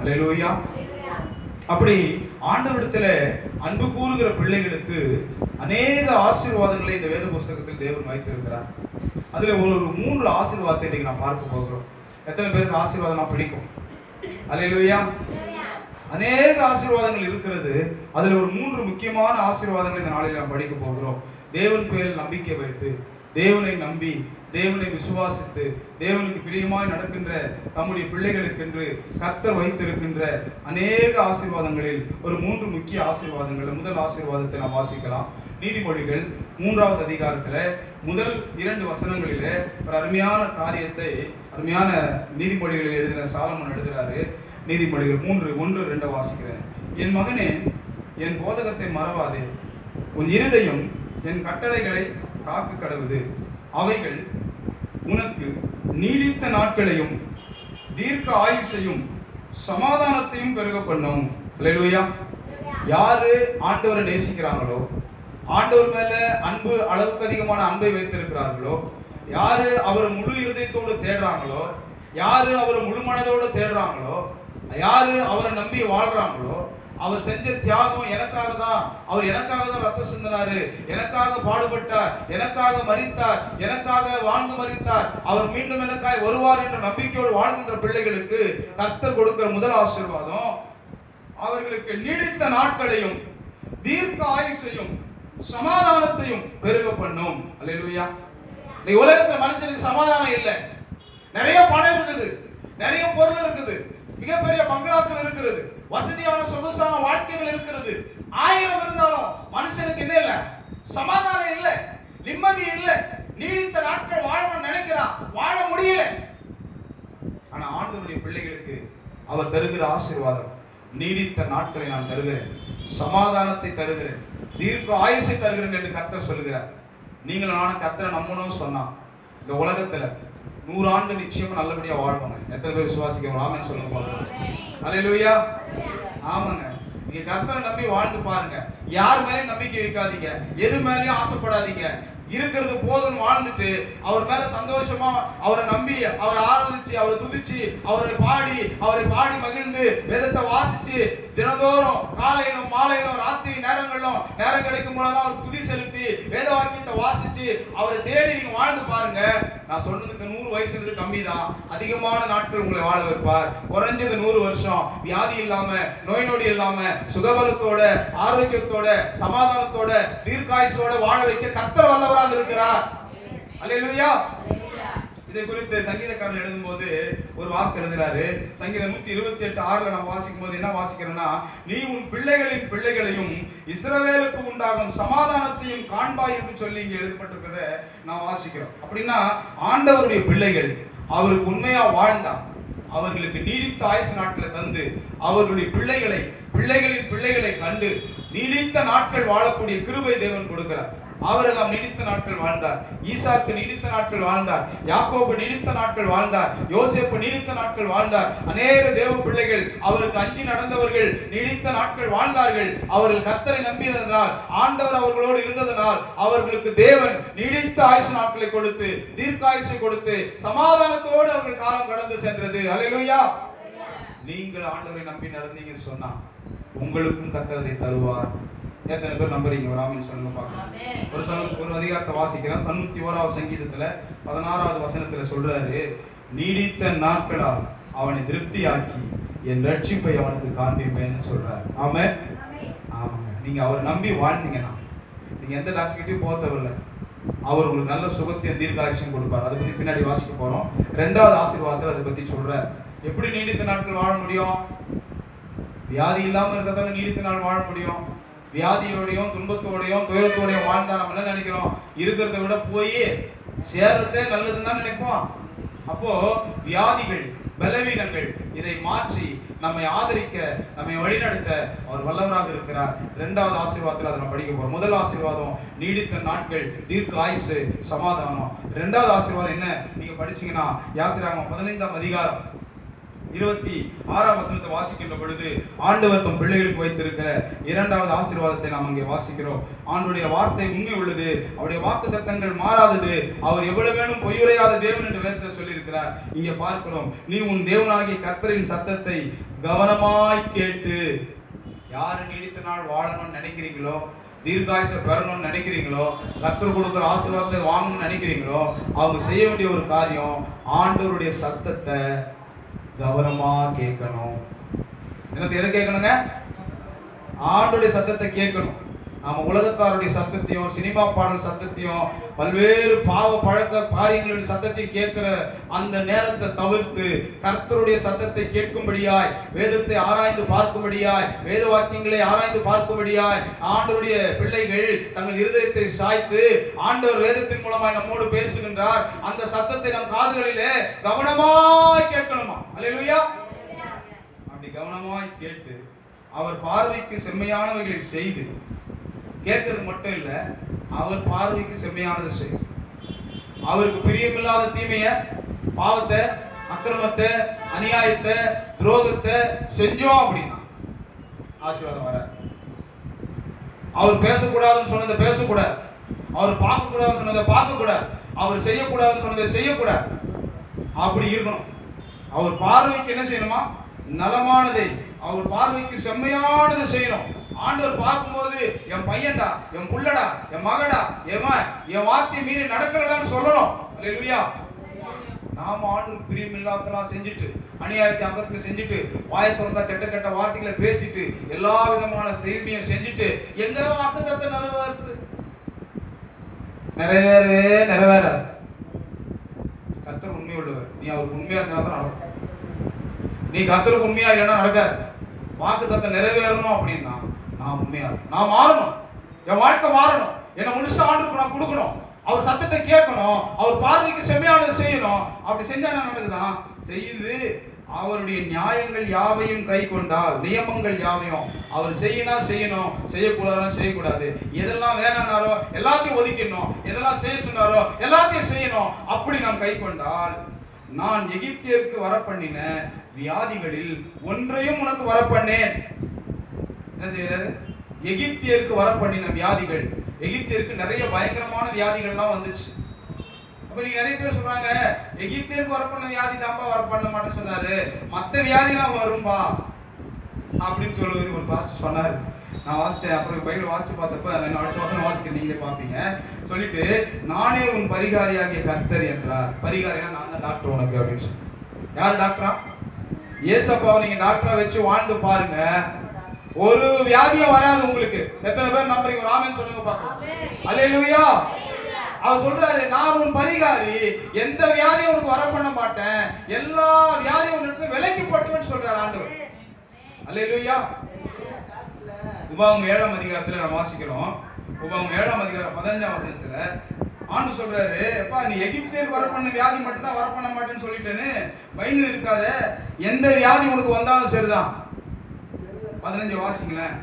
அல்லேலூயா அப்படி ஆண்டவிடத்துல அன்பு கூறுகிற பிள்ளைகளுக்கு அநேக ஆசீர்வாதங்களை இந்த வேத புஸ்தகத்தில் தேவன் வைத்திருக்கிறார். அதுல ஒரு ஒரு மூன்று ஆசீர்வாதத்தை இன்னைக்கு நான் பார்க்க போகிறோம். எத்தனை பேருக்கு ஆசீர்வாதம் நான் பிடிக்கும்? அல்லேலூயா அநேக ஆசீர்வாதங்கள் இருக்கிறது. அதுல ஒரு மூன்று முக்கியமான ஆசீர்வாதங்களை இந்த நாளில் நாம் படிக்க போகிறோம். தேவன் பேரில் நம்பிக்கை வைத்து தேவனை நம்பி தேவனை விசுவாசித்து தேவனுக்கு பிரியமாய் நடக்கின்ற தம்முடைய பிள்ளைகளுக்கென்று கர்த்தர் வைத்திருக்கின்ற அநேக ஆசீர்வாதங்களில் ஒரு மூன்று முக்கிய ஆசீர்வாதங்கள் முதல் ஆசீர்வாதத்தை நாம் வாசிக்கலாம். நீதிமொழிகள் மூன்றாவது அதிகாரத்தில் முதல் இரண்டு வசனங்களில் ஒரு அருமையான காரியத்தை அருமையான நீதிமொழிகளில் எழுதின சாலமன் எழுதுகிறாரு நீதிமொழிகள் மூன்று ஒன்று ரெண்டை வாசிக்கிறேன். என் மகனே என் போதகத்தை மறவாதே. உன் இருதயம் என் கட்டளைகளை காக்க கடவுது அவைகள் உனக்கு நீடித்த நாட்களையும் தீர்க்க ஆயுசையும் சமாதானத்தையும் பெருக பண்ணும். அல்லேலூயா யாரு ஆண்டவரை நேசிக்கிறாங்களோ ஆண்டவர் மேல அன்பு அளவுக்கு அதிகமான அன்பை வைத்திருக்கிறார்களோ யாரு அவர் முழு இருதயத்தோடு தேடுறாங்களோ யாரு அவர் முழு மனதோடு தேடுறாங்களோ யாரு அவரை நம்பி வாழ்றாங்களோ அவர் செஞ்ச தியாகம் எனக்காக தான் அவர் எனக்காக தான் ரத்த சிந்தினாரு. எனக்காக பாடுபட்டார். எனக்காக மறித்தார் எனக்காக வாழ்ந்து மறித்தார் அவர் மீண்டும் எனக்காய் வருவார் என்ற நம்பிக்கையோடு வாழ்கின்ற பிள்ளைகளுக்கு கர்த்தர் கொடுக்கிற முதல் ஆசீர்வாதம் அவர்களுக்கு நீடித்த நாட்களையும் தீர்க்க ஆயுசையும் சமாதானத்தையும் பெருக பண்ணும். அல்லேலூயா. இன்னைக்கு உலகத்துல மனுஷனுக்கு சமாதானம் இல்லை. நிறைய பணம் இருக்குது. நிறைய பொருள் இருக்குது. மிகப்பெரிய பங்களாக்கள் இருக்கிறது. வசதியான சொகுசான வாழ்க்கைகள் இருக்கிறது. ஆயிரம் இருந்தாலும் மனுஷனுக்கு என்ன இல்ல? சமாதானம் இல்லை. நிம்மதி இல்லை. நீடித்த நாட்கள் வாழணும்னு நினைக்கிறான். வாழ முடியல. ஆனா ஆண்டவருடைய பிள்ளைகளுக்கு அவர் தருகிற ஆசீர்வாதம் நீடித்த நாட்களை நான் தருகிறேன். சமாதானத்தை தருகிறேன். தீர்க்க ஆயுசை தருகிறேன் என்று கர்த்தர் சொல்லுகிறார். நீங்கள் நானும் கர்த்தரை நம்பணும்னு சொன்னான். இந்த உலகத்துல நூறு ஆண்டு நிச்சயமா நல்லபடியா வாழ்வாங்க எத்தனை பேர் விசுவாசிக்க ஆமென்னு சொல்லுங்க பாருங்க அல்லேலூயா ஆமாங்க. நீங்க கர்த்தரை நம்பி வாழ்ந்து பாருங்க. யார் மேலேயும் நம்பிக்கை வைக்காதீங்க. எது மேலேயும் ஆசைப்படாதீங்க. இருக்கிறது போதும் வாழ்ந்துட்டு அவர் மேல சந்தோஷமா அவரை நம்பி அவரை ஆராதிச்சு அவரை துதிச்சு அவரை பாடி அவரை பாடி மகிழ்ந்து வேதத்தை வாசிச்சு தினந்தோறும் காலையிலும் மாலையிலும் ராத்திரி நேரங்களிலும் நேரம் கிடைக்கும் போதெல்லாம் அவர் துதி செலுத்தி வேத வாக்கியத்தை வாசிச்சு அவரை தேடி நீங்க வாழ்ந்து பாருங்க. நான் சொன்னதுக்கு நூறு வயசுன்றது கம்மி தான் அதிகமான நாட்கள் உங்களை வாழ வைப்பார். குறைஞ்சது நூறு வருஷம். வியாதி இல்லாம நோய் நொடி இல்லாம சுகபலத்தோட ஆரோக்கியத்தோட சமாதானத்தோட தீர்க்காயுசோட வாழ வைக்க கத்தர் வல்லவராக இருக்கிறார். அல்லையா இதை குறித்து சங்கீதக்காரன் எழுதும்போது ஒரு வார்த்தை எழுதுறாரு. சங்கீதம் நூத்தி இருபத்தி எட்டு ஆறுல நான் வாசிக்கும் போது என்ன வாசிக்கிறேன்னா நீ உன் பிள்ளைகளின் பிள்ளைகளையும் இஸ்ரவேலுக்கு உண்டாகும் சமாதானத்தையும் காண்பாய் என்று சொல்லி இங்கே எழுதப்பட்டிருக்கிறத நான் வாசிக்கிறோம். அப்படின்னா ஆண்டவருடைய பிள்ளைகள் அவருக்கு உண்மையா வாழ்ந்தான் அவர்களுக்கு நீடித்த ஆயுசு நாட்களை தந்து அவர்களுடைய பிள்ளைகளை பிள்ளைகளின் பிள்ளைகளை கண்டு நீடித்த நாட்கள் வாழக்கூடிய கிருபை தேவன் கொடுக்கிறார். ஆபரகம் நீடித்த நாட்கள் வாழ்ந்தார். ஈசாக்கு நீடித்த நாட்கள் வாழ்ந்தார். யாக்கோபு நீடித்த நாட்கள் வாழ்ந்தார். யோசேப்பு நீடித்த நாட்கள் வாழ்ந்தார். அநேக தேவ பிள்ளைகள் அவருக்கு அஞ்சி நடந்தவர்கள் நீடித்த நாட்கள் வாழ்ந்தார்கள். அவர்கள் கத்தரை நம்பியதனால் ஆண்டவர் அவர்களோடு இருந்ததனால் அவர்களுக்கு தேவன் நீடித்த ஆயுசு நாட்களை கொடுத்து தீர்க்காயுசு கொடுத்து சமாதானத்தோடு அவர்கள் காலம் கடந்து சென்றது. அலையிலுயா நீங்கள் ஆண்டவரை நம்பி நடந்தீங்கன்னு சொன்னா உங்களுக்கும் கத்திரதை தருவார். எத்தனை பேர் நம்புறீங்க? ஒரு ஆமின்னு சொல்லுங்க பார்க்கலாம். ஒரு சம- ஒரு அதிகாரத்தை வாசிக்கிறேன். தொண்ணூத்தி ஓராவது சங்கீதத்துல பதினாறாவது வசனத்துல சொல்றாரு நீடித்த நாட்களால் அவனை திருப்தியாக்கி என் ரட்சிப்பை அவனுக்கு காண்பிப்பேன்னு சொல்றாரு. ஆமே ஆமாங்க நீங்க அவரை நம்பி வாழ்ந்தீங்கன்னா நீங்க எந்த டாக்டர்கிட்டயும் போக தேவையில்ல. அவர் உங்களுக்கு நல்ல சுகத்தையும் தீர்க்காட்சியம் கொடுப்பார். அதை பத்தி பின்னாடி வாசிக்க போறோம். ரெண்டாவது ஆசீர்வாதத்தில் அதை பத்தி சொல்றார். எப்படி நீடித்த நாட்கள் வாழ முடியும்? வியாதி இல்லாம இருக்கிறதால நீடித்த நாள் வாழ முடியும்? வியாதியோடையும் துன்பத்தோடையும் துயரத்தோடையும் வாழ்ந்தா நம்ம என்ன நினைக்கிறோம்? இருக்கிறத விட போய் சேர்றதே நல்லதுன்னு தான் நினைப்போம். அப்போ வியாதிகள் பலவீனங்கள் இதை மாற்றி நம்மை ஆதரிக்க நம்மை வழிநடத்த அவர் வல்லவராக இருக்கிறார். இரண்டாவது ஆசீர்வாதத்தில் அதை நம்ம படிக்க போகிறோம் முதல் ஆசீர்வாதம் நீடித்த நாட்கள் தீர்க்க ஆயுசு சமாதானம். ரெண்டாவது ஆசீர்வாதம் என்ன? நீங்கள் படிச்சீங்கன்னா யாத்திராம பதினைந்தாம் அதிகாரம். இருபத்தி ஆறாம் வசனத்தை வாசிக்கின்ற பொழுது ஆண்டவர் தம் பிள்ளைகளுக்கு வைத்திருக்கிற இரண்டாவது ஆசீர்வாதத்தை நாம் அங்கே வாசிக்கிறோம். ஆண்டுடைய வார்த்தை உண்மை உள்ளது அவருடைய வாக்கு தத்தங்கள் மாறாதது அவர் எவ்வளவு வேணும் பொய்யுரையாத தேவன் என்று வேதத்தில் சொல்லியிருக்கிறார். இங்கே பார்க்கிறோம் நீ உன் தேவனாகிய கர்த்தரின் சத்தத்தை கவனமாய் கேட்டு யாரு நீடித்த நாள் வாழணும்னு நினைக்கிறீங்களோ தீர்காயுச பெறணும்னு நினைக்கிறீங்களோ கர்த்தர் கொடுக்குற ஆசீர்வாதத்தை வாங்கணும்னு நினைக்கிறீங்களோ அவங்க செய்ய வேண்டிய ஒரு காரியம் ஆண்டவருடைய சத்தத்தை கவனமா கேட்கணும். எனக்கு எதை கேட்கணுங்க? ஆண்டுடைய சத்தத்தை கேட்கணும். நம்ம உலகத்தாருடைய சத்தத்தையும் சினிமா பாடல் சத்தத்தையும் பல்வேறு பாவ பழக்க காரியங்களுடைய சத்தத்தை கேட்கிற அந்த நேரத்தை தவிர்த்து கர்த்தருடைய சத்தத்தை கேட்கும்படியாய் வேதத்தை ஆராய்ந்து பார்க்கும்படியாய் வேத வாக்கியங்களை ஆராய்ந்து பார்க்கும்படியாய் ஆண்டவருடைய பிள்ளைகள் தங்கள் இருதயத்தை சாய்த்து ஆண்டவர் வேதத்தின் மூலமாய் நம்மோடு பேசுகின்றார். அந்த சத்தத்தை நம் காதுகளிலே கவனமாய் கேட்கணுமா? அல்லையா அப்படி கவனமாய் கேட்டு அவர் பார்வைக்கு செம்மையானவைகளை செய்து கேட்கறது மட்டும் இல்லை அவர் பார்வைக்கு செம்மையானதை செய்யும். அவருக்கு பிரியமில்லாத தீமைய பாவத்தை அக்கிரமத்தை அநியாயத்தை துரோகத்தை செஞ்சோம் அப்படின்னா ஆசீர்வாதம் வர அவர் பேசக்கூடாதுன்னு சொன்னதை பேசக்கூடாது. அவர் பார்க்கக்கூடாதுன்னு சொன்னதை பார்க்கக்கூடாது. அவர் செய்யக்கூடாதுன்னு சொன்னதை செய்யக்கூடாது. அப்படி இருக்கணும். அவர் பார்வைக்கு என்ன செய்யணுமா? நலமானதை அவர் பார்வைக்கு செம்மையானதை செய்யணும். ஆண்டவர் பார்க்கும்போது என் பையன்டா என் புள்ளடா என் மகடா என் என் வார்த்தையை மீறி நடக்கிறடான்னு சொல்லணும். அல்லேலூயா நாம ஆண்டு பிரியம் இல்லாதெல்லாம் செஞ்சுட்டு அநியாயத்தை அங்கத்துக்கு செஞ்சுட்டு வாயை திறந்தா கெட்ட கெட்ட வார்த்தைகளை பேசிட்டு எல்லா விதமான தீமையும் செஞ்சுட்டு எங்க வாக்குத்தத்தை நிறைவேறுது? நிறைவேறவே நிறைவேற. கத்தர் உண்மை உள்ளவர் நீ அவருக்கு உண்மையா இருந்தா தான் நடக்கும். நீ கத்தருக்கு உண்மையா இல்லைன்னா நடக்காது. வாக்கு தத்தை நிறைவேறணும் அப்படின்னா நான் உண்மையா இருக்கணும். நான் மாறணும். என் வாழ்க்கை மாறணும். என்னை முழுசா ஆண்டுக்கு நான் கொடுக்கணும். அவர் சத்தத்தை கேட்கணும். அவர் பார்வைக்கு செம்மையானதை செய்யணும். அப்படி செஞ்சா என்ன நடக்குதான் செய்து அவருடைய நியாயங்கள் யாவையும் கை கொண்டால் நியமங்கள் யாவையும் அவர் செய்யினா செய்யணும் செய்யக்கூடாதுன்னா செய்யக்கூடாது. எதெல்லாம் வேணானாரோ எல்லாத்தையும் ஒதுக்கிடணும். எதெல்லாம் செய்ய சொன்னாரோ எல்லாத்தையும் செய்யணும். அப்படி நாம் கை கொண்டால் நான் எகிப்தியருக்கு வர பண்ணின வியாதிகளில் ஒன்றையும் உனக்கு வரப்பண்ணேன். என்ன செய்யறாரு எகிப்தியருக்கு வரப்பண்ணின வியாதிகள். எகிப்தியருக்கு நிறைய பயங்கரமான வியாதிகள்லாம் வந்துச்சு. அப்ப நீங்க நிறைய பேர் சொல்றாங்க எகிப்தியருக்கு வரப்பண்ண வியாதி தான்ப்பா வரப்பண்ண மாட்டேன்னு சொன்னாரு. மத்த வியாதிலாம் வரும்பா. அப்படின்னு சொல்லுவது ஒரு பாஸ்ட் சொன்னாரு. நான் வாசிச்சேன் அப்புறம் பைபிள் வாசிச்சு பார்த்தப்ப நான் அடுத்த வசனம் வாசிக்க நீங்களே பார்ப்பீங்க. சொல்லிட்டு நானே உன் பரிகாரியாகிய கர்த்தர் என்றார். பரிகாரியா நான் தான் டாக்டர் உனக்கு அப்படின்னு சொல்லி. யார் டாக்டரா ஏசப்பாவை நீங்க டாக்டரா வச்சு வாழ்ந்து பாருங்க. ஒரு வியாதியும் வராது உங்களுக்கு. எத்தனை பேர் நம்புறீங்க? ஒரு ஆமென் சொல்லுங்க பாக்கலாம் அல்லேலூயா அவர் சொல்றாரு நான் உன் பரிகாரி. எந்த வியாதியும் உனக்கு வர பண்ண மாட்டேன். எல்லா வியாதியும் உன்னிடத்துல விலைக்கு போட்டுவேன்னு சொல்றாரு ஆண்டவர். அல்லேலூயா உபாகம் ஏழாம் அதிகாரத்துல நம்ம வாசிக்கிறோம். உபாகம் ஏழாம் அதிகாரம் பதினஞ்சாம் வசனத்துல ஆண்டு சொல்றாரு எப்பா நீ எகிப்தியர் வர பண்ண வியாதி மட்டும் தான் வர பண்ண மாட்டேன்னு சொல்லிட்டேன்னு பயந்து இருக்காத எந்த வியாதி உனக்கு வந்தாலும் சரிதான். பதினஞ்சு வாசிங்களேன்.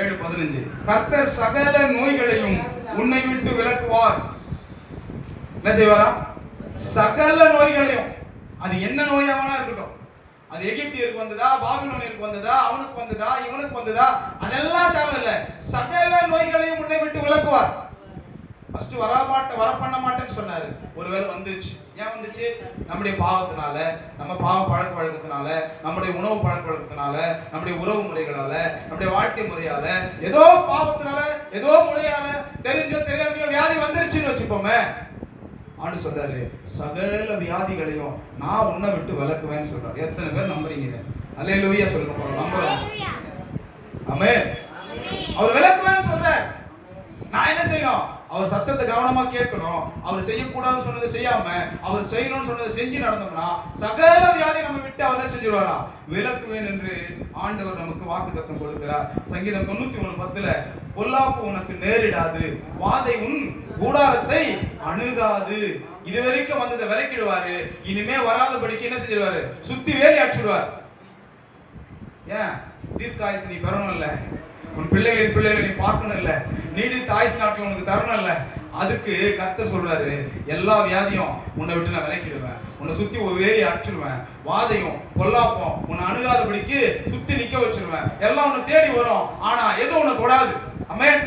ஏழு பதினஞ்சு. கர்த்தர் சகல நோய்களையும் உன்னை விட்டு விலக்குவார். என்ன செய்வாரா? சகல நோய்களையும். அது என்ன நோயாவனா இருக்கட்டும். அது எகிப்தியருக்கு வந்ததா பாபிலோனியருக்கு வந்ததா அவனுக்கு வந்ததா இவனுக்கு வந்ததா அதெல்லாம் தேவையில்லை. சகல நோய்களையும் உன்னை விட்டு விலக்குவார். ஃபர்ஸ்ட் வரமாட்ட வர பண்ண மாட்டேன்னு சொன்னாரு. ஒருவேளை வந்துருச்சு. ஏன் வந்துச்சு? நம்முடைய பாவத்தினால நம்ம பாவ பழக்க வழக்கத்தினால நம்முடைய உணவு பழக்க வழக்கத்தினால நம்முடைய உறவு முறைகளால நம்முடைய வாழ்க்கை முறையால ஏதோ பாவத்தினால ஏதோ முறையால தெரிஞ்சோ தெரியாமையோ வியாதி வந்துருச்சுன்னு வச்சுப்போமே ஆண்டு சொல்றாரு சகல வியாதிகளையும் நான் உன்னை விட்டு விலக்குவேன்னு சொல்றாரு. எத்தனை பேர் நம்புறீங்க இதை? அல்லேலூயா சொல்லுங்க போறோம் நம்புறோம். ஆமே அவர் விளக்குவேன்னு சொல்றார். நான் என்ன செய்யணும்? அவர் சத்தத்தை கவனமா கேட்கணும். அவர் செய்யக்கூடாதுன்னு சொன்னதை செய்யாம அவர் செய்யணும்னு சொன்னதை செஞ்சு நடந்தோம்னா சகல வியாதி நம்ம விட்டு அவர் என்ன செஞ்சுடுவாரா விளக்குவேன் என்று ஆண்டவர் நமக்கு வாக்கு தத்தம் கொடுக்கிறார். சங்கீதம் தொண்ணூத்தி ஒண்ணு பத்துல பொல்லாப்பு உனக்கு நேரிடாது வாதை உன் கூடாரத்தை அணுகாது. இது வரைக்கும் வந்ததை விலக்கிடுவாரு. இனிமே வராதபடிக்கு என்ன செஞ்சிடுவாரு சுத்தி வேலி அடிச்சுடுவார். ஏன்? தீர்க்காயுசு நீ பெறணும் இல்லை உன் பிள்ளைகளின் பிள்ளைகளை நீ பார்க்கணும் இல்லை. நீடித்த ஆயுசு நாட்கள் உனக்கு தரணும் இல்லை. அதுக்கு கத்த சொல்றாரு எல்லா வியாதியும் உன்னை விட்டு நான் விலக்கிடுவேன். உன்னை சுத்தி ஒரு வேலி அடிச்சிடுவேன் வாதையும் பொல்லாப்பம் உன்னை அணுகாதபடிக்கு சுத்தி நிக்க வச்சிருவேன். எல்லாம் உன்னை தேடி வரும். ஆனா எதுவும் உன்னை தொடாது. அமேன்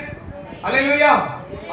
அல்லேலூயா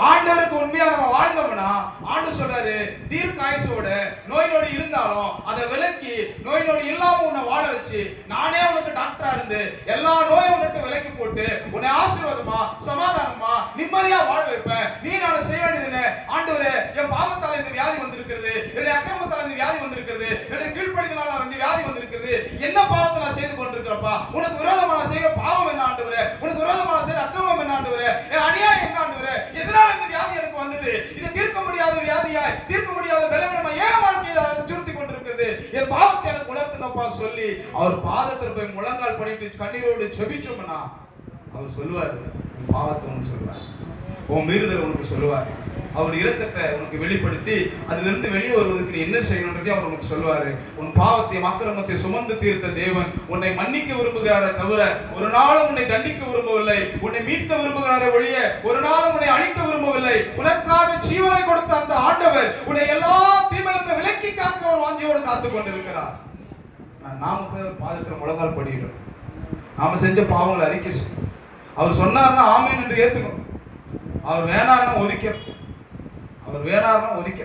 ஆண்டவருக்கு உண்மையா நம்ம வாழ்ந்தோம்னா ஆண்டு சொல்றாரு தீர்க்காயசோட நோய் நொடி இருந்தாலும் அதை விலக்கி நோய் நொடி இல்லாம உன்னை வாழ வச்சு நானே உனக்கு டாக்டரா இருந்து எல்லா நோயும் உன்னிட்டு விலக்கி போட்டு உன்னை ஆசீர்வாதமா சமாதானமா நிம்மதியா வாழ வைப்பேன். நீ நான் செய்ய வேண்டியதுன்னு ஆண்டவரே என் பாவத்தால இந்த வியாதி வந்திருக்கிறது என்னுடைய அக்கிரமத்தால இந்த வியாதி வந்திருக்கிறது என்னுடைய கீழ்ப்படிதனால இந்த வியாதி வந்திருக்கிறது என்ன பாவத்தை நான் செய்து கொண்டிருக்கிறப்பா உனக்கு விரோதம் நான் செய்யற பாவம் என்ன ஆண்டவரே உனக்கு விரோதமா நான் செய்யற அக்கிரமம் என்ன ஆண்டவரே என் அநியாயம் என்ன ஆண்டவரே எதனால இந்த வியாதி எனக்கு வந்தது இதை தீர்க்க முடியாத வியாதியாய் தீர்க்க முடியாத பலவீனமா ஏன் வாழ்க்கையை சுருத்தி கொண்டிருக்கிறது என் பாவத்தை சொல்லி அவர் பாதத்தில் போய் முழங்கால் பண்ணிட்டு கண்ணீரோடு செபிச்சோம்னா அவர் சொல்லுவார் பாவத்தை உனக்கு சொல்லுவார். உன் மீறுதல் உனக்கு சொல்லுவார். அவர் இரக்கத்தை உனக்கு வெளிப்படுத்தி அதிலிருந்து வெளியே வருவதற்கு நீ என்ன செய்யணுன்றதை அவர் உனக்கு சொல்லுவாரு. உன் பாவத்தை அக்கிரமத்தை சுமந்து தீர்த்த தேவன் உன்னை மன்னிக்க விரும்புகிறாரே தவிர ஒரு நாளும் உன்னை தண்டிக்க விரும்பவில்லை. உன்னை மீட்க விரும்புகிறாரே ஒழிய ஒரு நாளும் உன்னை அழிக்க விரும்பவில்லை. உனக்காக ஜீவனை கொடுத்த அந்த ஆண்டவர் உன்னை எல்லா தீமையிலிருந்து விலக்கி காக்க ஒரு வாஞ்சியோடு காத்துக் கொண்டிருக்கிறார். நாம போய் பாதத்தில் முழங்கால் படிக்கிறோம் நாம செஞ்ச பாவங்களை அறிக்கை அவர் சொன்னார்னா ஆமீன் என்று ஏற்றுக்கணும் அவர் வேணார்னா ஒதுக்க. அவர் வேணார்னா ஒதுக்க.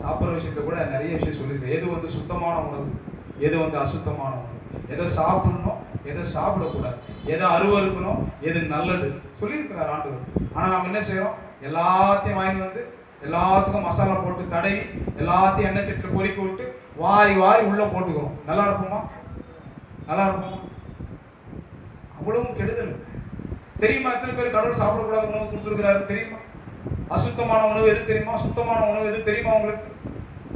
சாப்பிட்ற விஷயத்துல கூட நிறைய விஷயம் சொல்லியிருக்கேன். எது வந்து சுத்தமான உணவு எது வந்து அசுத்தமான உணவு? எதை சாப்பிடணும் எதை சாப்பிடக்கூடாது? எதை அருவறுக்கணும் எது நல்லது? சொல்லியிருக்கிறார் ஆண்டவர். ஆனால் நாம் என்ன செய்கிறோம் எல்லாத்தையும் வாங்கி வந்து எல்லாத்துக்கும் மசாலா போட்டு தடவி எல்லாத்தையும் எண்ணெய் சட்டில் பொறிக்க விட்டு வாரி வாரி உள்ளே போட்டுக்கிறோம் நல்லா இருக்குமா? நல்லா இருக்குமா? அவ்வளவும் கெடுதல் தெரியுமா எத்தனை பேர் கடவுள் சாப்பிடக்கூடாத உணவு கொடுத்துருக்கிறாரு தெரியுமா? அசுத்தமான உணவு எது தெரியுமா? சுத்தமான உணவு எது தெரியுமா உங்களுக்கு?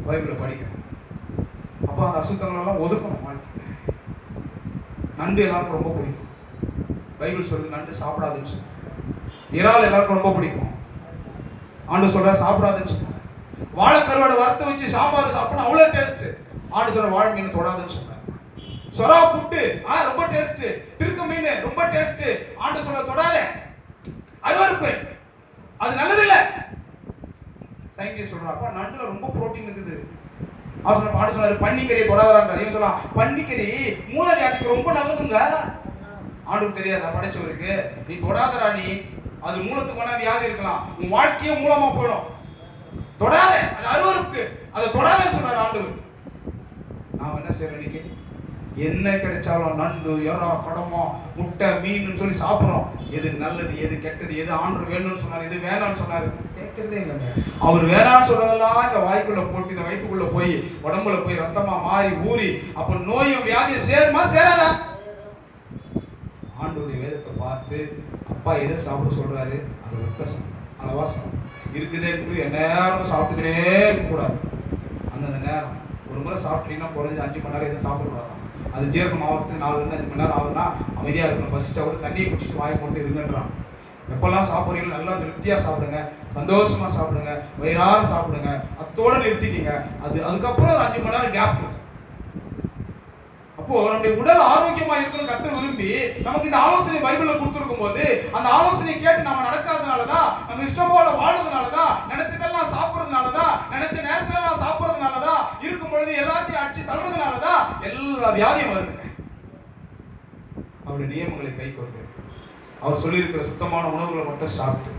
பைபிளை படிக்கணும் அப்போ அந்த அசுத்தங்களெல்லாம் ஒதுக்கணும் வாழ்க்கை நண்டு எல்லாருக்கும் ரொம்ப பிடிக்கும். பைபிள் சொல்லுது நண்டு சாப்பிடாதுன்னு சொல்லு. இறால் எல்லாருக்கும் ரொம்ப பிடிக்கும். ஆண்டு சொல்கிற சாப்பிடாதுன்னு சொல்றாரு வாழைக்கருவாடு வறுத்து வச்சு சாம்பார் சாப்பிடணும் அவ்வளோ டேஸ்ட் ஆண்டு சொல்ற வாழ் மீன் தொடாதுன்னு சொல்றாரு சொரா புட்டு. ஆ ரொம்ப டேஸ்ட் திருக்கு மீன் ரொம்ப டேஸ்ட் ஆண்டு சொல்ல தொடாத. அருவருப்பு. அது நல்லது இல்ல சயின்டிஸ்ட் சொல்றான் நண்டுல ரொம்ப புரோட்டீன் இருக்குது அவர் சொன்ன ஆண்டு சொன்னாரு பன்னிக்கறியை தொடாதான்றார் இவன் சொல்லலாம் பன்னிக்கறி மூல ஜாதிக்கு ரொம்ப நல்லதுங்க. ஆண்டுக்கு தெரியாதா படைச்சவருக்கு? நீ தொடாதடா நீ. அது மூலத்துக்கு வேணா வியாதி இருக்கலாம். உன் வாழ்க்கையே மூலமா போயிடும். தொடாத. அது அருவருக்கு அதை தொடாதன்னு சொன்னார் ஆண்டவர். நாம் என்ன செய்யறோம் இன்னைக்கு? என்ன கிடைச்சாலும் நண்டு எறா குடமோ முட்டை மீன் சொல்லி சாப்பிட்றோம். எது நல்லது எது கெட்டது எது ஆண்டு வேணும்னு சொன்னார் எது வேணாம்னு சொன்னார்? கேட்கறதே இல்லைங்க. அவர் வேணாம்னு சொல்றதெல்லாம் இந்த வாய்க்குள்ள போட்டு இந்த வயிற்றுக்குள்ள போய் உடம்புல போய் ரத்தமா மாறி ஊறி அப்ப நோயும் வியாதியும் சேருமா சேராதா? ஆண்டு வேதத்தை பார்த்து அப்பா எதை சாப்பிட சொல்றாரு? அதை விட்ட சொல்றேன் அளவா சாப்பிடும் இருக்குதே இருக்குது நேரம் சாப்பிட்டுக்கிட்டே இருக்கக்கூடாது. அந்தந்த நேரம். முறை சாப்பிட்டீங்கன்னா குறைஞ்ச அஞ்சு மணி நேரம் எதுவும் சாப்பிடக்கூடாது அது ஜீரணம் ஆகிறதுக்கு நாலுலேருந்து அஞ்சு மணி நேரம் ஆகுதுன்னா அமைதியாக இருக்கணும். பசிச்சா கூட தண்ணியை குடிச்சிட்டு வாயை போட்டு இருங்கன்றான். எப்பெல்லாம் சாப்பிட்றீங்களோ நல்லா திருப்தியாக சாப்பிடுங்க. சந்தோஷமா சாப்பிடுங்க. வயிறார சாப்பிடுங்க. அத்தோட நிறுத்திக்கிங்க. அது அதுக்கப்புறம் ஒரு அஞ்சு மணி நேரம் கேப் கொடுத்து அப்போ நம்முடைய உடல் ஆரோக்கியமா இருக்கணும் கர்த்தர் விரும்பி நமக்கு இந்த ஆலோசனை பைபிள்ல கொடுத்துருக்கும் போது அந்த ஆலோசனை கேட்டு நம்ம நடக்காதனாலதான் நம்ம இஷ்டம் போல வாழ்றதுனாலதான் நினைச்சதெல்லாம் சாப்பிடுறதுனாலதான் சாப்பிடுறதுனாலதான் பொழுது எல்லாத்தையும் அடிச்சு தள்ளுறதுனாலதான் எல்லா வியாதியும் வருதுங்க அவருடைய நியமங்களை கை கொண்டு அவர் சொல்லியிருக்கிற சுத்தமான உணவுகளை மட்டும் சாப்பிட்டு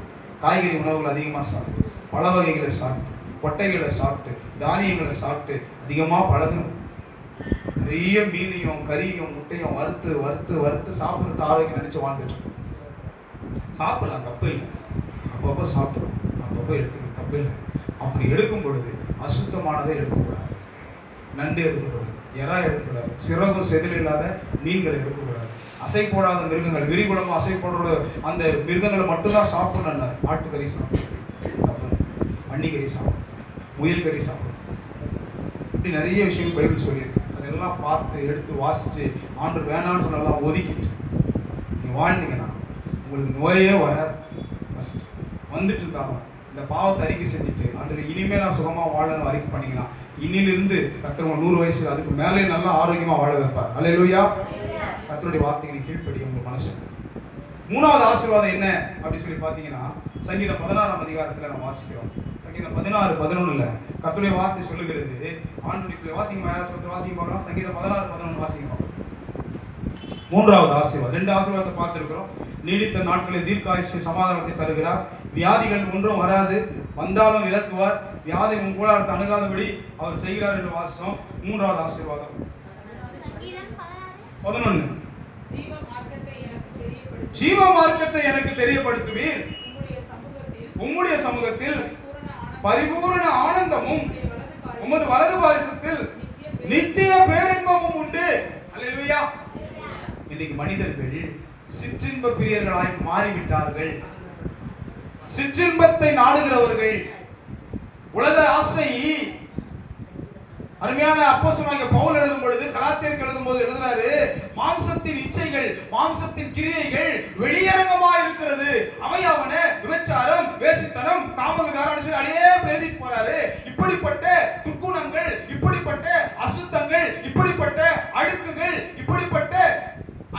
காய்கறி உணவுகள் அதிகமாக சாப்பிட்டு பழ வகைகளை சாப்பிட்டு கொட்டைகளை சாப்பிட்டு தானியங்களை சாப்பிட்டு அதிகமாக பழகணும் நிறைய மீனையும் கறியும் முட்டையும் வறுத்து வறுத்து வறுத்து சாப்பிட்றது ஆரோக்கியம் நினச்சி வாழ்ந்துட்டு சாப்பிடலாம் தப்பு இல்லை. அப்பப்போ சாப்பிடணும் அப்பப்போ எடுத்துக்கணும் தப்பு இல்லை. அப்படி எடுக்கும் பொழுது அசுத்தமானதை எடுக்கக்கூடாது. நண்டு எடுக்கக்கூடாது எறா எடுக்கக்கூடாது சிறகு செதில் இல்லாத மீன்கள் எடுக்கக்கூடாது அசை போடாத மிருகங்கள் விரிகுளம் அசை போடுற அந்த மிருகங்களை மட்டும்தான் சாப்பிடணும் ஆட்டுக்கறி சாப்பிடும் தப்பு சாப்பிடும் சாப்பிடணும். முயல் கறி சாப்பிடணும். இப்படி நிறைய விஷயம் பைபிள் சொல்லியிருக்கு. அதெல்லாம் பார்த்து எடுத்து வாசித்து ஆண்டு வேணாம்னு சொன்னதெல்லாம் ஒதுக்கிட்டு நீங்கள் வாழ்ந்தீங்கன்னா உங்களுக்கு நோயே வராது. First. வந்துட்டு இருக்காங்க இந்த பாவத்தை அறிக்கை செஞ்சுட்டு ஆண்டு இனிமேல் நான் சுகமாக வாழணும் அறிக்கை பண்ணிக்கலாம் இன்னிலிருந்து கத்திரவங்க நூறு வயசு அதுக்கு மேலே நல்லா ஆரோக்கியமாக வாழ வைப்பார். அலையலூயா கத்தருடைய வார்த்தைகளை கீழ்ப்படி உங்க மனசு. மூணாவது ஆசீர்வாதம் என்ன அப்படின்னு சொல்லி பார்த்தீங்கன்னா சங்கீதம் பதினாறாம் அதிகாரத்தில் நம்ம வாசிக்கிறோம். சங்கீதம் பதினாறு பதினொன்றுல கத்துடைய வார்த்தை சொல்லுகிறது. ஆண்டு வாசிங்க யாராச்சும் ஒருத்தர் வாசிங்க பார்க்கலாம் சங்கீதம் பதினாறு பதினொன்று வாசிங்க. பார்க்கலாம் மூன்றாவது ஆசீர்வாதம். ரெண்டு ஆசீர்வாதத்தை பார்த்திருக்கிறோம். நீடித்த நாட்களில் தீர்க்காயுஷ சமாதானத்தை தருகிறார். வியாதிகள் ஒன்றும் வராது. வந்தாலும் விலக்குவார் வியாதி உன் கூட அணுகாதபடி அவர் செய்கிறார் என்று வாசம் மூன்றாவது ஆசீர்வாதம். பதினொன்று ஜீவ மார்க்கத்தை எனக்கு தெரியப்படுத்துவீர். உம்முடைய சமூகத்தில் பரிபூர்ண பரிபூரண ஆனந்தமும் வலது உமது வலது பாரிசத்தில் நித்திய பேரின்பமும் உண்டு. அல்லேலூயா. இன்னைக்கு மனிதர்கள் சிற்றின்ப பிரியர்களாய் மாறிவிட்டார்கள். சிற்றின்பத்தை நாடுகிறவர்கள் உலக ஆசை அருமையான அப்போஸ்தலனாகிய பவுல் எழுதும் பொழுது கலாத்தியருக்கு எழுதும் போது எழுதுறாரு மாம்சத்தின் இச்சைகள் மாம்சத்தின் கிரியைகள் வெளியரங்கமா இருக்கிறது. அவை அவன விபச்சாரம் வேசித்தனம் காமவிகாரம் சொல்லி அடையே எழுதி போறாரு. இப்படிப்பட்ட துர்க்குணங்கள் இப்படிப்பட்ட அசுத்தங்கள் இப்படிப்பட்ட அழுக்குகள் இப்படிப்பட்ட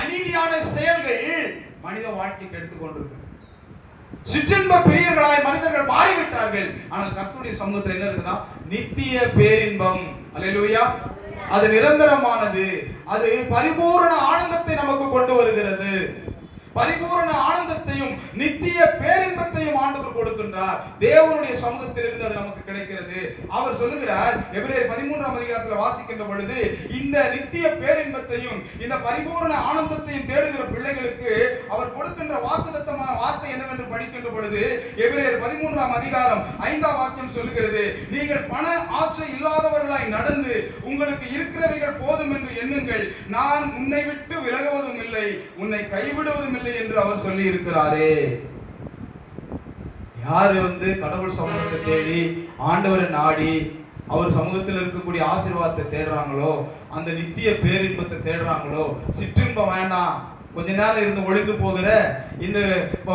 அநீதியான செயல்கள் மனித வாழ்க்கைக்கு எடுத்துக்கொண்டிருக்கு. சிற்றின்ப பிரியர்களாய் மனிதர்கள் மாறிவிட்டார்கள். ஆனால் கர்த்தருடைய சமூகத்தில் என்ன இருக்குதா நித்திய பேரின்பம். அல்லேலூயா. அது நிரந்தரமானது. அது பரிபூரண ஆனந்தத்தை நமக்கு கொண்டு வருகிறது. பரிபூரண ஆனந்தத்தையும் நித்திய பேரின்பத்தையும் ஆண்டவர் கொடுக்கின்றார். தேவனுடைய சமூகத்திலிருந்து அது நமக்கு கிடைக்கிறது. அவர் சொல்லுகிறார் எபிரேயர் பதிமூன்றாம் அதிகாரத்தில் வாசிக்கின்ற பொழுது இந்த நித்திய பேரின்பத்தையும் இந்த பரிபூரண ஆனந்தத்தையும் தேடுகிற பிள்ளைகளுக்கு அவர் கொடுக்கின்ற வாக்குதத்தமான வார்த்தை என்னவென்று படிக்கின்ற பொழுது எபிரேர் பதிமூன்றாம் அதிகாரம் ஐந்தாம் வாக்கியம் சொல்லுகிறது நீங்கள் பண ஆசை இல்லாதவர்களாய் நடந்து உங்களுக்கு இருக்கிறவைகள் போதும் என்று எண்ணுங்கள். நான் உன்னை விட்டு விலகுவதும் இல்லை. உன்னை கைவிடுவதும் இல்லை என்று அவர் சொல்லி இருக்கிறாரே யாரு வந்து கடவுள் சமூகத்தை தேடி ஆண்டவரை நாடி அவர் சமூகத்தில் இருக்கக்கூடிய ஆசீர்வாதத்தை தேடுறாங்களோ அந்த நித்திய பேரின்பத்தை தேடுறாங்களோ சிற்றின்பம் வேண்டாம். கொஞ்ச நேரம் இருந்து ஒழிந்து போகிற இந்த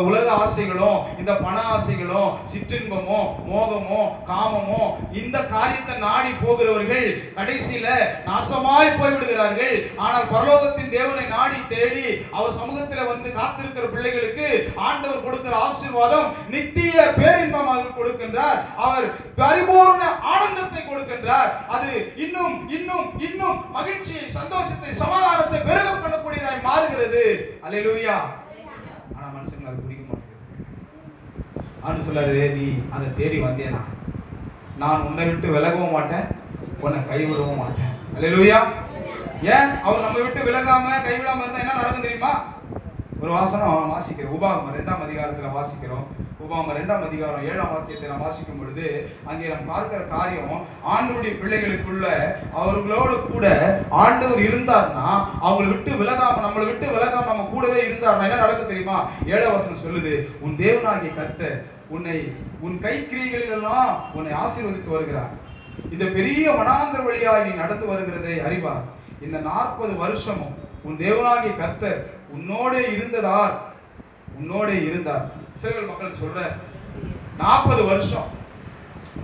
உலக ஆசைகளும் இந்த பண ஆசைகளும் சிற்றின்பமோ மோகமோ காமமோ இந்த காரியத்தை நாடி போகிறவர்கள் கடைசியில நாசமாய் போய்விடுகிறார்கள். ஆனால் பரலோகத்தின் தேவனை நாடி தேடி அவர் சமூகத்தில் வந்து காத்திருக்கிற பிள்ளைகளுக்கு ஆண்டவர் கொடுக்கிற ஆசீர்வாதம் நித்திய பேரின்பமாக கொடுக்கின்றார். அவர் பரிபூர்ண ஆனந்தத்தை கொடுக்கின்றார். அது இன்னும் இன்னும் இன்னும் மகிழ்ச்சியை சந்தோஷத்தை சமாதானத்தை பெருக பண்ணக்கூடியதாய் மாறுகிறது. அல்லேலூயா ஆனா மனுஷங்களை அது பிடிக்க மாட்டேங்குது. ஆண்டு சொல்லாரு நீ அதை தேடி வந்தேனா. நான் உன்னை விட்டு விலகவும் மாட்டேன் உன்னை கைவிடவும் மாட்டேன். அல்லேலூயா ஏன்? அவர் நம்ம விட்டு விலகாம கைவிடாம இருந்தா என்ன நடக்கும் தெரியுமா? ஒரு வாசனம் வாசிக்கிறோம். உபாகம் ரெண்டாம் அதிகாரத்தில் வாசிக்கிறோம். உபாகம் ரெண்டாம் அதிகாரம் ஏழாம் வாக்கியத்தை நாம் வாசிக்கும் பொழுது அங்கே நாம் பார்க்கிற காரியம் ஆண்டவருடைய பிள்ளைகளுக்குள்ள அவர்களோடு கூட ஆண்டவர் இருந்தார்னா அவங்களை விட்டு விலகாம நம்மளை விட்டு விலகாம நம்ம கூடவே இருந்தார்னா என்ன நடக்க தெரியுமா? ஏழாம் வசனம் சொல்லுது உன் தேவனாகிய கர்த்தர் உன்னை உன் கைக்கிரியைகளில் எல்லாம் உன்னை ஆசீர்வதித்து வருகிறார். இந்த பெரிய வனாந்தர வழியாக நீ நடந்து வருகிறதை அறிவார். இந்த நாற்பது வருஷமும் உன் தேவனாகிய கர்த்தர் உன்னோடே இருந்ததார் உன்னோடே இருந்தார். இஸ்ரேல் மக்கள் சொல்ற நாற்பது வருஷம்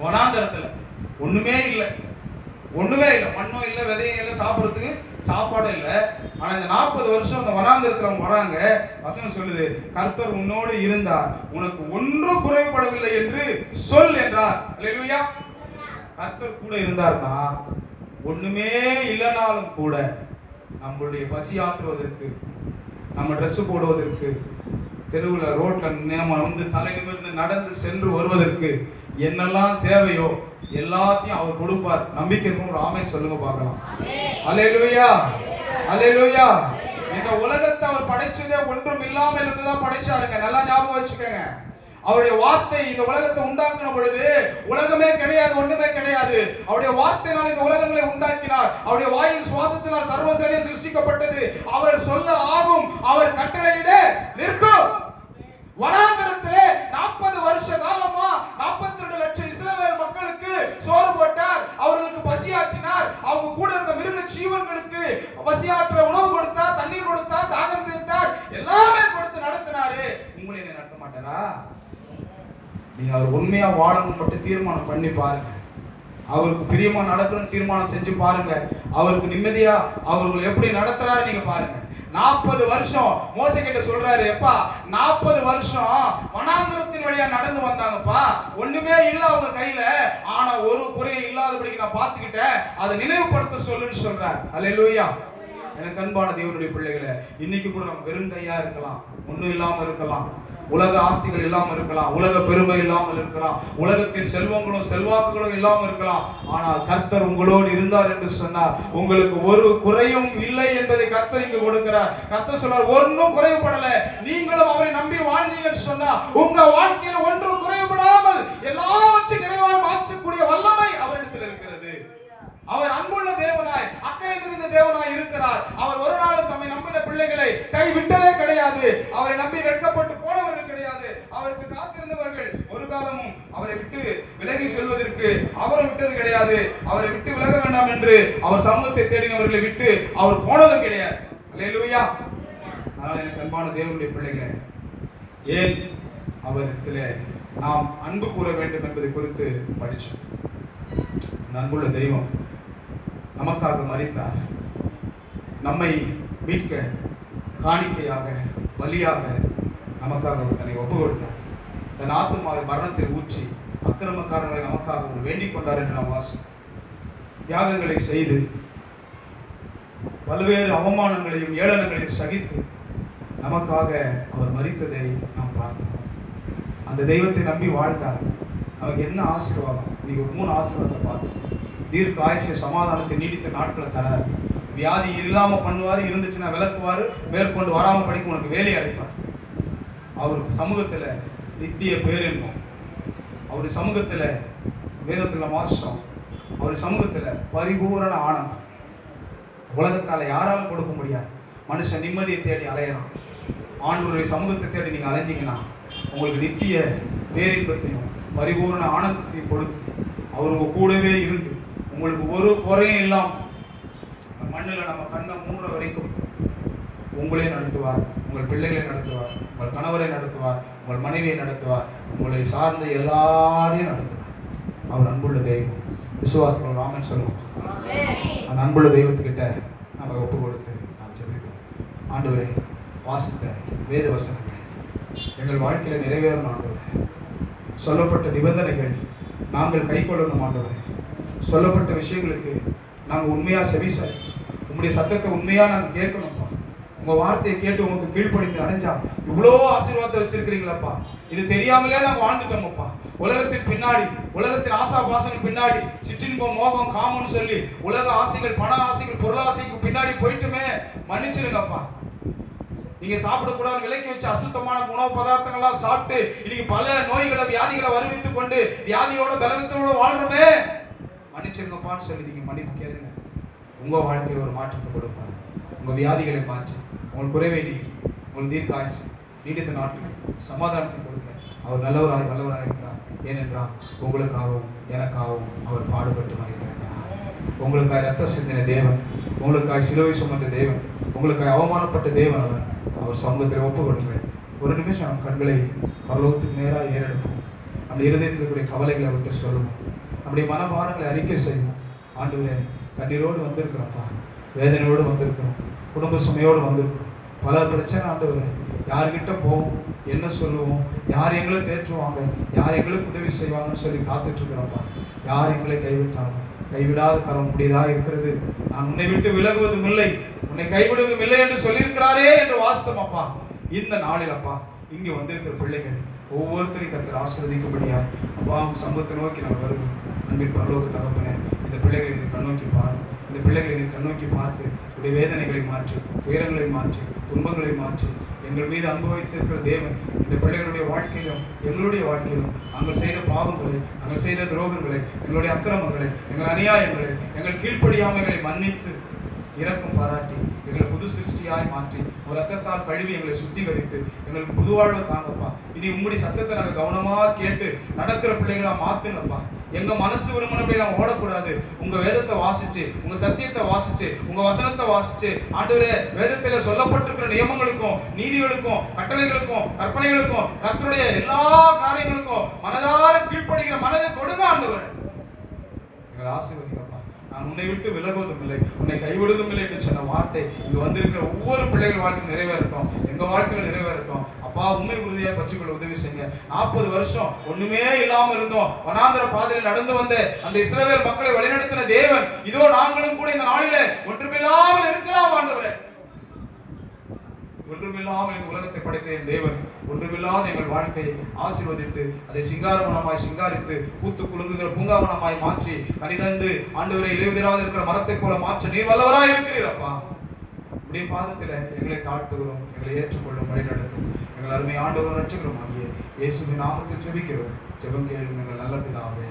வனாந்தரத்துல ஒண்ணுமே இல்லை. ஒண்ணுமே இல்லை. மண்ணும் இல்லை விதையும் இல்லை சாப்பிட்றதுக்கு சாப்பாடும் இல்லை. ஆனா இந்த நாற்பது வருஷம் அந்த வனாந்தரத்துல அவங்க வராங்க. வசனம் சொல்லுது கர்த்தர் உன்னோடு இருந்தார். உனக்கு ஒன்றும் குறைபடவில்லை என்று சொல் என்றார். இல்லையா கர்த்தர் கூட இருந்தார்னா ஒண்ணுமே இல்லைனாலும் கூட நம்மளுடைய பசி ஆற்றுவதற்கு நம்ம ட்ரெஸ்ஸு போடுவதற்கு தெருவில் ரோட்டில் நேம வந்து தலை நிமிர்ந்து நடந்து சென்று வருவதற்கு என்னெல்லாம் தேவையோ எல்லாத்தையும் அவர் கொடுப்பார். நம்பிக்கை இருக்கும் ஒரு ஆமை சொல்லுங்க பார்க்கலாம். அல்லேலூயா அல்லேலூயா இந்த உலகத்தை அவர் படைச்சதே ஒன்றும் இல்லாமல் இருந்துதான் படைச்சாருங்க. நல்லா ஞாபகம் வச்சுக்கோங்க. அவருடைய வார்த்தை இந்த உலகத்தை உண்டாக்கின பொழுது உலகமே கிடையாது ஒண்ணுமே கிடையாது. அவருடைய வார்த்தையினால் இந்த உலகங்களை உண்டாக்கினார். அவருடைய வாயின் சுவாசத்தினால் சர்வசேனை சிருஷ்டிக்கப்பட்டது. அவர் சொல்ல ஆகும் அவர் கட்டளையிட நிற்கும். வனாந்தரத்திலே நாற்பது வருஷ காலமா நாற்பத்தி ரெண்டு லட்சம் இஸ்ரவேல் மக்களுக்கு சோறு போட்டார். அவர்களுக்கு பசியாற்றினார். அவங்க கூட இருந்த மிருக ஜீவன்களுக்கு பசியாற்ற உணவு கொடுத்தார் தண்ணீர் கொடுத்தார் தாகம் தீர்த்தார். எல்லாமே கொடுத்து நடத்தினாரு. உங்களை நடத்த மாட்டாரா? நீங்கள் அவர் உண்மையாக வாழணும் மட்டும் தீர்மானம் பண்ணி பாருங்க. அவருக்கு பிரியமாக நடக்கணும்னு தீர்மானம் செஞ்சு பாருங்க. அவருக்கு நிம்மதியாக அவர்கள் எப்படி நடத்துறாரு நீங்க பாருங்க. நாற்பது வருஷம் மோச கிட்ட சொல்றாரு எப்பா நாற்பது வருஷம் வனாந்திரத்தின் வழியா நடந்து வந்தாங்கப்பா. ஒண்ணுமே இல்ல அவங்க கையில. ஆனா ஒரு குறையும் இல்லாதபடிக்கு நான் பாத்துக்கிட்டேன் அதை நினைவுபடுத்த சொல்லுன்னு சொல்றாரு. அல்லேலூயா எனக்கு அன்பான தேவனுடைய பிள்ளைகளை இன்னைக்கு கூட நம்ம வெறும் கையா இருக்கலாம் ஒன்றும் இல்லாமல் இருக்கலாம். உலக ஆஸ்திகள் இல்லாமல் இருக்கலாம் உலக பெருமை இல்லாமல் இருக்கலாம் உலகத்தின் செல்வங்களும் செல்வாக்குகளும் இல்லாமல் இருக்கலாம். ஆனால் கர்த்தர் உங்களோடு இருந்தார் என்று சொன்னார். உங்களுக்கு ஒரு குறையும் இல்லை என்பதை கர்த்தர் இங்கு கொடுக்கிறார். கர்த்தர் சொன்னார் ஒன்றும் குறைவுபடல. நீங்களும் அவரை நம்பி வாழ்ந்தீங்கன்னு சொன்னா உங்க வாழ்க்கையில ஒன்றும் குறைவுபடாமல் எல்லாவற்றையும் நிறைவாக மாற்றக்கூடிய வல்லமை அவரிடத்தில் இருக்கிறது. அவர் அன்புள்ள தேவனாய் அக்கறை மிகுந்த தேவனாய் இருக்கிறார். அவர் ஒரு நாளும் தம்மை நம்பின பிள்ளைகளை கைவிட்டதே கிடையாது. அவரை நம்பி வெட்கப்பட்டு போனவர்கள் கிடையாது. அவருக்கு காத்திருந்தவர்கள் ஒரு காலமும் அவரை விட்டு விலகி செல்வதற்கு அவரும் விட்டது கிடையாது. அவரை விட்டு விலக வேண்டாம் என்று அவர் சமூகத்தை தேடினவர்களை விட்டு அவர் போனதும் கிடையாது. அல்லேலூயா. அதனால் எனக்கு அன்பான தேவனுடைய பிள்ளைகளை ஏன் அவரிடத்தில் நாம் அன்பு கூற வேண்டும் என்பதை குறித்து படித்தோம் அன்புள்ள தெய்வம். நமக்காக மறித்தார். நம்மை மீட்க காணிக்கையாக பலியாக நமக்காக அவர் தன்னை ஒப்பு கொடுத்தார் தன் ஆத்மாவை மரணத்தில் ஊற்றி அக்கிரமக்காரர்களை நமக்காக அவர் வேண்டிக் கொண்டார் என்று நாம் வாசம் தியாகங்களை செய்து பல்வேறு அவமானங்களையும் ஏளனங்களையும் சகித்து நமக்காக அவர் மறித்ததை நாம் பார்த்தோம். அந்த தெய்வத்தை நம்பி வாழ்ந்தார். நமக்கு என்ன ஆசீர்வாதம்? நீங்க மூணு ஆசீர்வாதத்தை பார்த்தோம். தீர்க்க ஆயுசிய சமாதானத்தை நீடித்த நாட்களை தர. வியாதி இல்லாமல் பண்ணுவாரு இருந்துச்சுன்னா விளக்குவாரு மேற்கொண்டு வராமல் படிக்க உனக்கு வேலையை அடைப்பார் அவர் சமூகத்தில் நித்திய பேரின்பம் அவர் சமூகத்தில் வேதத்தில் மாசம் அவர் சமூகத்தில் பரிபூரண ஆனந்தம். உலகத்தால் யாராலும் கொடுக்க முடியாது? மனுஷன் நிம்மதியை தேடி அலையலாம் ஆண்டோருடைய சமூகத்தை தேடி நீங்கள் அலைஞ்சிங்கன்னா உங்களுக்கு நித்திய பேரின்பத்தையும் பரிபூரண ஆனந்தத்தையும் கொடுத்து அவர் கூடவே இருந்து உங்களுக்கு ஒரு குறையும் இல்லாம இந்த மண்ணுல நம்ம கண்ணை மூடுற வரைக்கும் உங்களே நடத்துவார் உங்கள் பிள்ளைகளை நடத்துவார் உங்கள் கணவரை நடத்துவார் உங்கள் மனைவியை நடத்துவார் உங்களை சார்ந்த எல்லாரையும் நடத்துவார். அவர் அன்புள்ள தெய்வம். விசுவாசங்கள் ராமன் சொல்லுவோம். அந்த அன்புள்ள தெய்வத்துக்கிட்ட நம்ம ஒப்பு கொடுத்து நாம் ஜெபிக்கிறோம் ஆண்டவரே வாசித்த வேத வசனங்கள் எங்கள் வாழ்க்கையில நிறைவேறும் ஆண்டவரே. சொல்லப்பட்ட நிபந்தனைகள் நாங்கள் கைக்கொள்ளணும் ஆண்டவரே. சொல்லப்பட்ட விஷயங்களுக்கு நாங்கள் உண்மையா செவிசாய் உங்களுடைய சத்தத்தை உண்மையாக நாங்கள் கேட்கணும்ப்பா உங்கள் வார்த்தையை கேட்டு உங்களுக்கு கீழ்ப்படிந்து அடைஞ்சா இவ்வளோ ஆசீர்வாதத்தை வச்சிருக்கிறீங்களப்பா. இது தெரியாமலே நாங்கள் வாழ்ந்துட்டோமப்பா உலகத்தின் பின்னாடி உலகத்தின் ஆசா பாசனுக்கு பின்னாடி சிற்றின்பம் மோகம் காமம்னு சொல்லி உலக ஆசைகள் பண ஆசைகள் பொருளாசைக்கு பின்னாடி போயிட்டுமே மன்னிச்சிருங்கப்பா நீங்க சாப்பிடக்கூடாது விலைக்கு வச்ச அசுத்தமான உணவு பதார்த்தங்கள்லாம் சாப்பிட்டு இன்னைக்கு பல நோய்களை வியாதிகளை வருவித்துக் கொண்டு வியாதியோட பலவீனத்தோட வாழ்றோமே. மன்னிச்சிருங்கப்பான்னு சொல்லி நீங்கள் மன்னிப்பு கேளுங்க. உங்கள் வாழ்க்கையில் ஒரு மாற்றத்தை கொடுப்பாரு உங்கள் வியாதிகளை மாற்றி உங்கள் குறைவை நீக்கி உங்கள் தீர்க்க நீடித்த நாட்டுக்கு சமாதானத்தை கொடுங்க. அவர் நல்லவராக நல்லவராக இருக்கிறார். ஏனென்றால் உங்களுக்காகவும் எனக்காகவும் அவர் பாடுபட்டு மறைத்திருக்கிறார் உங்களுக்காக ரத்த சிந்தின தேவன் உங்களுக்காக சிலுவை சுமந்த தேவன் உங்களுக்காக அவமானப்பட்ட தேவன் அவர். அவர் சமூகத்தில் ஒப்பு கொடுங்கள் ஒரு நிமிஷம் கண்களை பரலோகத்துக்கு நேராக ஏறெடுப்போம். அந்த இருதயத்தில் இருக்கக்கூடிய கவலைகளை விட்டு சொல்லுவோம். நம்முடைய மனபாரங்களை அறிக்கை செய்வோம். ஆண்டுகளே கண்ணீரோடு வந்திருக்கிறோம்ப்பா. வேதனையோடு வந்திருக்கிறோம். குடும்ப சுமையோடு வந்திருக்கிறோம். பல பிரச்சனை ஆண்டவரே யார்கிட்ட போவோம்? என்ன சொல்லுவோம்? யார் எங்களை தேற்றுவாங்க? யார் எங்களுக்கு உதவி செய்வாங்கன்னு சொல்லி காத்துட்ருக்கிறோம்ப்பா. யார் எங்களை கைவிட்டாலும்? கைவிடாத கரம் முடியதா இருக்கிறது. நான் உன்னை விட்டு விலகுவதும் இல்லை. உன்னை கைவிடுவதும் இல்லை என்று சொல்லியிருக்கிறாரே என்று வாஸ்தம் அப்பா இந்த நாளில் அப்பா இங்கே வந்திருக்கிற பிள்ளைகள் ஒவ்வொருத்தரையும் கத்தர் ஆசீர்வதிக்கும்படியா? அப்பா சமூகத்தை நோக்கி நான் வருவேன் அன்பின் பரலோக தகப்பனே இந்த பிள்ளைகளை நீ கண்ணோக்கி பாரு. இந்த பிள்ளைகளை நீ கண்ணோக்கி பார்த்து உடைய வேதனைகளை மாற்றி துயரங்களை மாற்றி துன்பங்களை மாற்றி. எங்கள் மீது அன்பு வைத்திருக்கிற தேவன் இந்த பிள்ளைகளுடைய வாழ்க்கையிலும் எங்களுடைய வாழ்க்கையிலும் நாங்கள் செய்த பாவங்களை நாங்கள் செய்த துரோகங்களை எங்களுடைய அக்கிரமங்களை எங்கள் அநியாயங்களை எங்கள் கீழ்ப்படியாமைகளை மன்னித்து இறக்கும் பாராட்டி எங்களை புது சிருஷ்டியாய் மாற்றி ஒரு ரத்தத்தால் கழுவி எங்களை சுத்திகரித்து எங்களுக்கு புது வாழ்வை தாங்கப்பா. இனி உம்முடைய சத்தத்தை நாங்கள் கவனமாக கேட்டு நடக்கிற பிள்ளைகளாக மாத்துங்கப்பா. எங்க மனசு விரும்பினபடி நான் ஓடக்கூடாது. உங்க வேதத்தை வாசிச்சு உங்க சத்தியத்தை வாசிச்சு உங்க வசனத்தை வாசிச்சு ஆண்டவரே வேதத்துல சொல்லப்பட்டிருக்கிற நியமங்களுக்கும் நீதிகளுக்கும் கட்டளைகளுக்கும் கற்பனைகளுக்கும் கர்த்தருடைய எல்லா காரியங்களுக்கும் மனதார கீழ்ப்படுகிற மனதை கொடுங்க ஆண்டவர். எங்களை ஆசீர்வதிக்கப்பா நான் உன்னை விட்டு விலகுவதும் இல்லை. உன்னை கைவிடுவதும் இல்லை என்று சொன்ன வார்த்தை இங்க வந்திருக்கிற ஒவ்வொரு பிள்ளைகள் வாழ்க்கை நிறைவேறட்டும். எங்க வாழ்க்கையில நிறைவேறட்டும். அப்பா உண்மை உறுதியாக பற்றிக்கொள்ள உதவி செய்ய நாற்பது வருஷம் ஒண்ணுமே இல்லாம இருந்தோம். வனாந்திர பாதையில் நடந்து வந்த அந்த இஸ்ரவேல் மக்களை வழிநடத்தின தேவன் இதோ நாங்களும் கூட இந்த நாளில ஒன்றுமில்லாமல் இருக்கலாம் ஆண்டவரே. ஒன்றுமில்லாமல் இந்த உலகத்தை படைத்த என் தேவன் ஒன்றுமில்லாத எங்கள் வாழ்க்கையை ஆசீர்வதித்து அதை சிங்காரவனமாய் சிங்காரித்து பூத்து குலுங்குகிற பூங்காவனமாய் மாற்றி கனிதந்து ஆண்டவரை இலையுதிராது இருக்கிற மரத்தை போல மாற்ற நீர் வல்லவராய் இருக்கிறீர் அப்பா. உடைய பாதத்தில் எங்களை தாழ்த்துகிறோம் எங்களை ஏற்றுக்கொள்ளும் வழி நடத்தும் எங்கள் அருமை ஆண்டவர் ரட்சகரும் ஆகிய இயேசுவின் நாமத்தில் ஜெபிக்கிறோம். ஜெபம் கேளும் எங்கள் நல்ல பிதாவே.